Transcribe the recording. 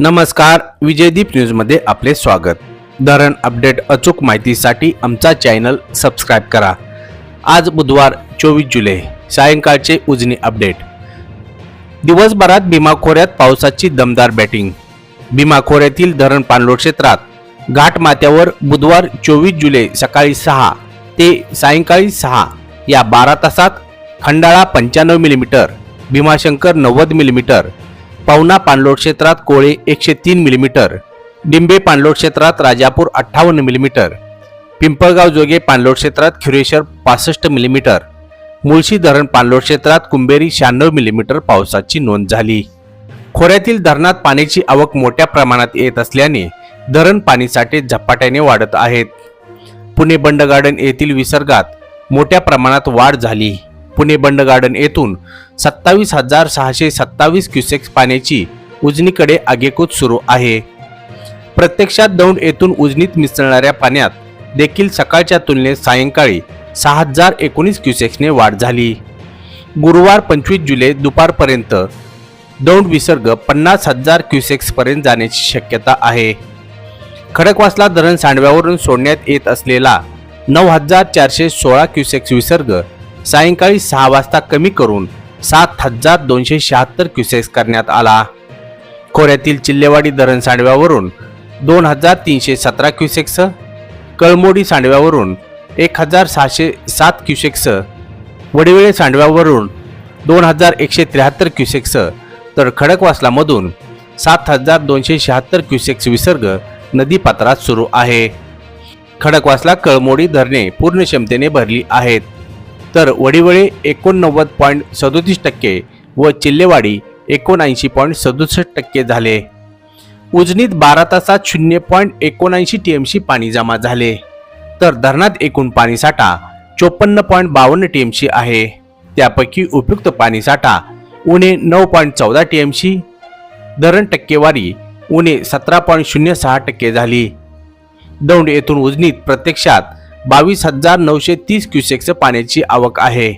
नमस्कार विजयदीप न्यूजमध्ये आपले स्वागत. धरण अपडेट अचूक माहितीसाठी आमचा चॅनल सबस्क्राईब करा. आज बुधवार चोवीस जुलै सायंकाळचे उजनी अपडेट. दिवसभरात भीमाखोऱ्यात पावसाची दमदार बॅटिंग. भीमाखोऱ्यातील धरण पाणलोट क्षेत्रात घाटमाथ्यावर बुधवार चोवीस जुलै सकाळी सहा ते सायंकाळी सहा या बारा तासात खंडाळा पंच्याण्णव मिलीमीटर भीमाशंकर नव्वद मिलीमीटर पवना पाणलोट क्षेत्रात कोळे एकशे तीन मिलीमीटर डिंबे पाणलोट क्षेत्रात राजापूर अठ्ठावन्न मिलीमीटर पिंपळगाव जोगे पाणलोट क्षेत्रात खिरेश्वर पासष्ट मिलीमीटर मुळशी धरण पाणलोट क्षेत्रात कुंभेरी शहाण्णव मिलीमीटर पावसाची नोंद झाली. खोऱ्यातील धरणात पाण्याची आवक मोठ्या प्रमाणात येत असल्याने धरण पाणीसाठे झपाट्याने वाढत आहेत. पुणे बंड गार्डन येथील विसर्गात मोठ्या प्रमाणात वाढ झाली. पुणे बंड गार्डन येथून सत्तावीस हजार सहाशे सत्तावीस क्युसेक्स पाण्याची उजनीकडे आगेकूच सुरू आहे. प्रत्यक्षात दौंड येथून उजनीत मिसळणाऱ्या पाण्यात देखील सकाळच्या तुलनेत सायंकाळी सहा हजार एकोणीस क्युसेक्सने वाढ झाली. गुरुवार पंचवीस जुलै दुपारपर्यंत दौंड विसर्ग पन्नास हजार क्युसेक्सपर्यंत जाण्याची शक्यता आहे. खडकवासला धरण सांडव्यावरून सोडण्यात येत असलेला नऊ हजार चारशे सोळा क्युसेक्स विसर्ग सायंकाळी सहा वाजता कमी करून सात हजार दोनशे शहात्तर क्युसेक्स करण्यात आला. खोऱ्यातील चिल्लेवाडी धरण सांडव्यावरून दोन हजार तीनशे सतरा क्युसेक्स कळमोडी सांडव्यावरून एक हजार सहाशे सात क्युसेक्स वडिवेळे सांडव्यावरून दोन हजार एकशे त्र्याहत्तर क्युसेक्स तर खडकवासलामधून सात हजार दोनशे शहात्तर क्युसेक्स विसर्ग नदीपात्रात सुरू आहे. खडकवासला कळमोडी धरणे पूर्ण क्षमतेने भरली आहेत. तर वडिवळे एकोणनव्वद पॉईंट सदोतीस टक्के व चिल्लेवाडी एकोणऐंशी पॉईंट सदुसष्ट टक्के झाले. उजनीत बारा तासात शून्य पॉईंट एकोणऐंशी टी एमशी पाणी जमा झाले. तर धरणात एकूण पाणीसाठा चोपन्न पॉईंट बावन्न टी एमशी आहे. त्यापैकी उपयुक्त पाणीसाठा उणे नऊ पॉईंट चौदा टी एमशी धरण टक्केवारी उणे सतरा पॉईंट शून्य सहा टक्के झाली. दौंड येथून उजनीत प्रत्यक्षात बावीस हजार नऊशे तीस क्युसेक्स पाण्याची आवक आहे.